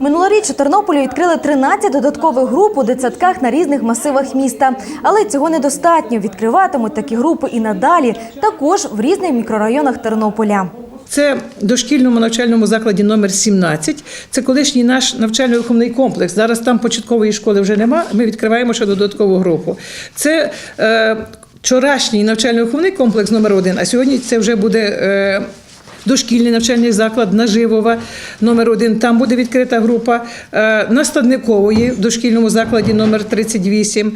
Минулоріч у Тернополі відкрили 13 додаткових груп у дитсадках на різних масивах міста. Але цього недостатньо. Відкриватимуть такі групи і надалі, також в різних мікрорайонах Тернополя. Це дошкільному навчальному закладі номер 17. Це колишній наш навчально-виховний комплекс. Зараз там початкової школи вже нема. Ми відкриваємо ще додаткову групу. Це е, вчорашній навчально-виховний комплекс номер 1 а сьогодні це вже буде. Е, Дошкільний навчальний заклад Наживова номер 1 Там буде відкрита група на Стадникової в дошкільному закладі номер 38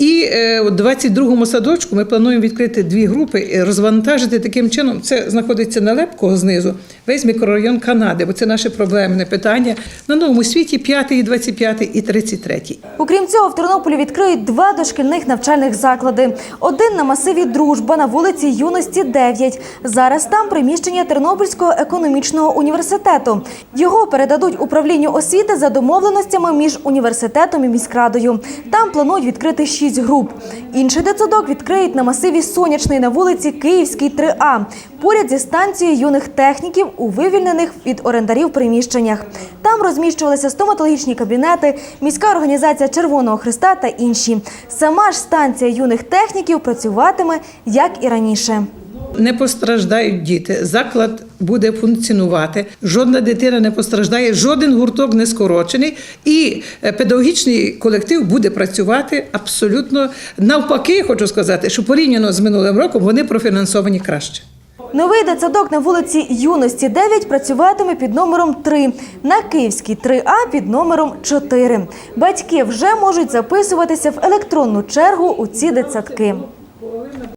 І е, у 22-му садочку ми плануємо відкрити дві групи і розвантажити таким чином. Це знаходиться на Лепкого знизу, весь мікрорайон Канади, бо це наше проблемне питання. На новому світі 5, 25 і 33. Окрім цього, в Тернополі відкриють два дошкільних навчальних заклади. Один на масиві Дружба на вулиці Юності 9. Зараз там приміщення Тернопільського економічного університету. Його передадуть управлінню освіти за домовленостями між університетом і міськрадою. Там планують відкрити шість груп. Інший дитсадок відкриють на масиві Сонячний на вулиці Київській 3А, поряд зі станцією юних техніків у вивільнених від орендарів приміщеннях. Там розміщувалися стоматологічні кабінети, міська організація Червоного Христа та інші. Сама ж станція юних техніків працюватиме як і раніше. Не постраждають діти. Заклад буде функціонувати. Жодна дитина не постраждає, жоден гурток не скорочений, і е, педагогічний колектив буде працювати абсолютно навпаки. Хочу сказати, що порівняно з минулим роком вони профінансовані краще. Новий дитсадок на вулиці Юності 9 працюватиме під номером 3, на Київській 3А під номером 4. Батьки вже можуть записуватися в електронну чергу у ці дитсадки.